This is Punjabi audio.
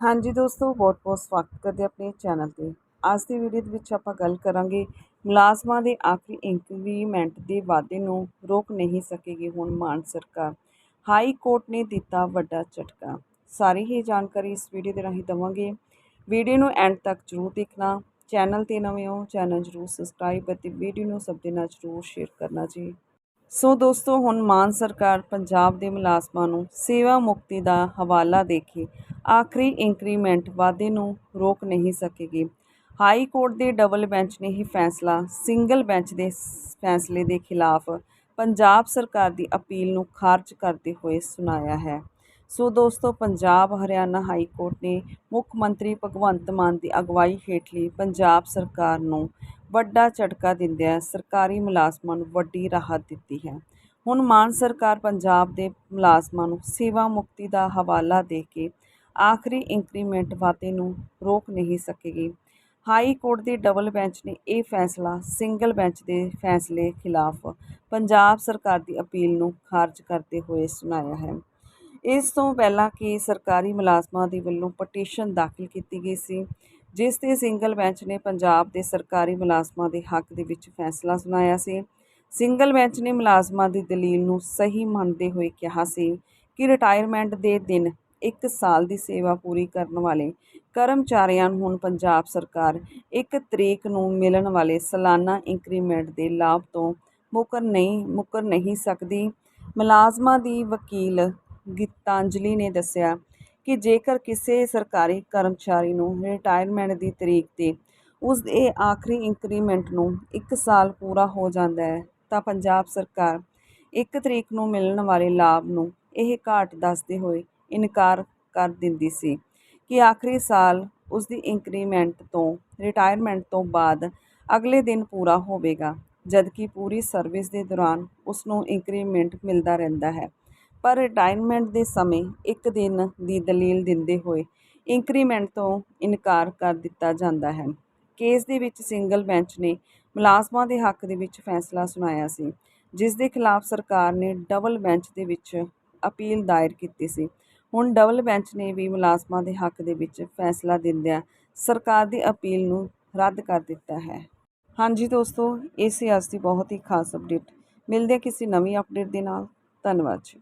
ਹਾਂਜੀ ਦੋਸਤੋ, ਬਹੁਤ-ਬਹੁਤ ਸਵਾਗਤ ਕਰਦੇ ਆਪਣੇ ਚੈਨਲ ਤੇ। ਅੱਜ ਦੀ ਵੀਡੀਓ ਦੇ ਵਿੱਚ ਆਪਾਂ ਗੱਲ ਕਰਾਂਗੇ, ਮੁਲਾਜ਼ਮਾਂ ਦੇ ਆਖਰੀ ਇੰਕਰੀਮੈਂਟ ਦੇ ਵਾਅਦੇ ਨੂੰ ਰੋਕ ਨਹੀਂ ਸਕੇਗੀ ਹੁਣ ਮਾਨ ਸਰਕਾਰ। ਹਾਈ ਕੋਰਟ ਨੇ ਦਿੱਤਾ ਵੱਡਾ ਝਟਕਾ। ਸਾਰੀ ਹੀ ਜਾਣਕਾਰੀ ਇਸ ਵੀਡੀਓ ਦੇ ਰਾਹੀਂ ਦਵਾਂਗੇ। ਵੀਡੀਓ ਨੂੰ ਐਂਡ ਤੱਕ ਜ਼ਰੂਰ ਦੇਖਣਾ। ਚੈਨਲ ਤੇ ਨਵੇਂ ਹੋ, ਚੈਨਲ ਜ਼ਰੂਰ ਸਬਸਕ੍ਰਾਈਬ ਅਤੇ ਵੀਡੀਓ ਨੂੰ ਸਭ ਦੇ ਨਾਲ ਜ਼ਰੂਰ ਸ਼ੇਅਰ ਕਰਨਾ ਜੀ। ਸੋ ਦੋਸਤੋ, ਹੁਣ ਮਾਨ ਸਰਕਾਰ ਪੰਜਾਬ ਦੇ ਮੁਲਾਜ਼ਮਾਂ ਨੂੰ ਸੇਵਾ ਮੁਕਤੀ ਦਾ ਹਵਾਲਾ ਦੇ ਕੇ ਆਖਰੀ ਇੰਕਰੀਮੈਂਟ ਵਾਅਦੇ ਨੂੰ ਰੋਕ ਨਹੀਂ ਸਕੇਗੀ। ਹਾਈ ਕੋਰਟ ਦੇ ਡਬਲ ਬੈਂਚ ਨੇ ਇਹ ਫੈਸਲਾ ਸਿੰਗਲ ਬੈਂਚ ਦੇ ਫੈਸਲੇ ਦੇ ਖਿਲਾਫ ਪੰਜਾਬ ਸਰਕਾਰ ਦੀ ਅਪੀਲ ਨੂੰ ਖਾਰਜ ਕਰਦੇ ਹੋਏ ਸੁਣਾਇਆ ਹੈ। ਸੋ ਦੋਸਤੋ, ਪੰਜਾਬ, ਹਰਿਆਣਾ ਹਾਈ ਕੋਰਟ ਨੇ ਮੁੱਖ ਮੰਤਰੀ ਭਗਵੰਤ ਮਾਨ ਦੀ ਅਗਵਾਈ ਹੇਠਲੀ ਪੰਜਾਬ ਸਰਕਾਰ ਨੂੰ ਵੱਡਾ ਝਟਕਾ ਦਿੰਦਿਆਂ ਸਰਕਾਰੀ ਮੁਲਾਜ਼ਮਾਂ ਨੂੰ ਵੱਡੀ ਰਾਹਤ ਦਿੱਤੀ ਹੈ। ਹੁਣ ਮਾਨ ਸਰਕਾਰ ਪੰਜਾਬ ਦੇ ਮੁਲਾਜ਼ਮਾਂ ਨੂੰ ਸੇਵਾ ਮੁਕਤੀ ਦਾ ਹਵਾਲਾ ਦੇ ਕੇ ਆਖਰੀ ਇੰਕਰੀਮੈਂਟ ਵਾਅਦੇ ਨੂੰ ਰੋਕ ਨਹੀਂ ਸਕੇਗੀ। ਹਾਈ ਕੋਰਟ ਦੇ ਡਬਲ ਬੈਂਚ ਨੇ ਇਹ ਫੈਸਲਾ ਸਿੰਗਲ ਬੈਂਚ ਦੇ ਫੈਸਲੇ ਖਿਲਾਫ ਪੰਜਾਬ ਸਰਕਾਰ ਦੀ ਅਪੀਲ ਨੂੰ ਖਾਰਜ ਕਰਦੇ ਹੋਏ ਸੁਣਾਇਆ ਹੈ। ਇਸ ਤੋਂ ਪਹਿਲਾਂ ਕਿ ਸਰਕਾਰੀ ਮੁਲਾਜ਼ਮਾਂ ਦੇ ਵੱਲੋਂ ਪਟੀਸ਼ਨ ਦਾਖਲ ਕੀਤੀ ਗਈ ਸੀ ਜਿਸ ਤੇ ਸਿੰਗਲ ਬੈਂਚ ਨੇ ਪੰਜਾਬ ਦੇ ਸਰਕਾਰੀ ਮੁਲਾਜ਼ਮਾਂ ਦੇ ਹੱਕ ਦੇ ਵਿੱਚ ਫੈਸਲਾ ਸੁਣਾਇਆ ਸੀ। ਸਿੰਗਲ ਬੈਂਚ ਨੇ ਮੁਲਾਜ਼ਮਾਂ ਦੀ ਦਲੀਲ ਨੂੰ ਸਹੀ ਮੰਨਦੇ ਹੋਏ ਕਿਹਾ ਸੀ ਕਿ ਰਿਟਾਇਰਮੈਂਟ ਦੇ ਦਿਨ 1 ਸਾਲ ਦੀ ਸੇਵਾ ਪੂਰੀ ਕਰਨ ਵਾਲੇ ਕਰਮਚਾਰੀਆਂ ਨੂੰ ਹੁਣ ਪੰਜਾਬ ਸਰਕਾਰ 1 ਤਰੀਕ ਨੂੰ ਮਿਲਣ ਵਾਲੇ ਸਾਲਾਨਾ ਇੰਕਰੀਮੈਂਟ ਦੇ ਲਾਭ ਤੋਂ ਮੁਕਰ ਨਹੀਂ ਮੁਕਰ ਨਹੀਂ ਸਕਦੀ। ਮੁਲਾਜ਼ਮਾਂ ਦੀ ਵਕੀਲ ਗੀਤਾਂਜਲੀ ਨੇ ਦੱਸਿਆ ਕਿ ਜੇਕਰ ਕਿਸੇ ਸਰਕਾਰੀ ਕਰਮਚਾਰੀ ਨੂੰ ਰਿਟਾਇਰਮੈਂਟ ਦੀ ਤਰੀਕ ਤੇ ਉਸ ਦੇ ਆਖਰੀ ਇੰਕਰੀਮੈਂਟ ਨੂੰ 1 ਸਾਲ ਪੂਰਾ ਹੋ ਜਾਂਦਾ ਹੈ, ਤਾਂ ਪੰਜਾਬ ਸਰਕਾਰ 1 ਤਰੀਕ ਨੂੰ ਮਿਲਣ ਵਾਲੇ ਲਾਭ ਨੂੰ ਇਹ ਘਾਟ ਦੱਸਦੇ ਹੋਏ ਇਨਕਾਰ ਕਰ ਦਿੰਦੀ ਸੀ ਕਿ ਆਖਰੀ ਸਾਲ ਉਸ ਦੀ ਇੰਕਰੀਮੈਂਟ ਤੋਂ ਰਿਟਾਇਰਮੈਂਟ ਤੋਂ ਬਾਅਦ ਅਗਲੇ ਦਿਨ ਪੂਰਾ ਹੋਵੇਗਾ, ਜਦਕਿ ਪੂਰੀ ਸਰਵਿਸ ਦੇ ਦੌਰਾਨ ਉਸ ਨੂੰ ਇੰਕਰੀਮੈਂਟ ਮਿਲਦਾ ਰਹਿੰਦਾ ਹੈ। ਪਰ ਰਿਟਾਇਰਮੈਂਟ ਦੇ ਸਮੇਂ ਇੱਕ ਦਿਨ ਦੀ ਦਲੀਲ ਦਿੰਦੇ ਹੋਏ ਇੰਕਰੀਮੈਂਟ ਤੋਂ ਇਨਕਾਰ ਕਰ ਦਿੱਤਾ ਜਾਂਦਾ ਹੈ। ਕੇਸ ਦੇ ਵਿੱਚ ਸਿੰਗਲ ਬੈਂਚ ਨੇ ਮੁਲਾਜ਼ਮਾਂ ਦੇ ਹੱਕ ਦੇ ਵਿੱਚ ਫੈਸਲਾ ਸੁਣਾਇਆ ਸੀ, ਜਿਸ ਦੇ ਖਿਲਾਫ ਸਰਕਾਰ ਨੇ ਡਬਲ ਬੈਂਚ ਦੇ ਵਿੱਚ ਅਪੀਲ ਦਾਇਰ ਕੀਤੀ ਸੀ। ਹੁਣ ਡਬਲ ਬੈਂਚ ਨੇ ਵੀ ਮੁਲਾਜ਼ਮਾਂ ਦੇ ਹੱਕ ਦੇ ਵਿੱਚ ਫੈਸਲਾ ਦਿੰਦਿਆਂ ਸਰਕਾਰ ਦੀ ਅਪੀਲ ਨੂੰ ਰੱਦ ਕਰ ਦਿੱਤਾ ਹੈ। ਹਾਂਜੀ ਦੋਸਤੋ, ਇਹ ਸੀ ਅੱਜ ਦੀ ਬਹੁਤ ਹੀ ਖਾਸ ਅਪਡੇਟ ਮਿਲਦੇ ਕਿਸੇ ਨਵੀਂ ਅਪਡੇਟ ਦੇ ਨਾਲ। ਧੰਨਵਾਦ ਜੀ।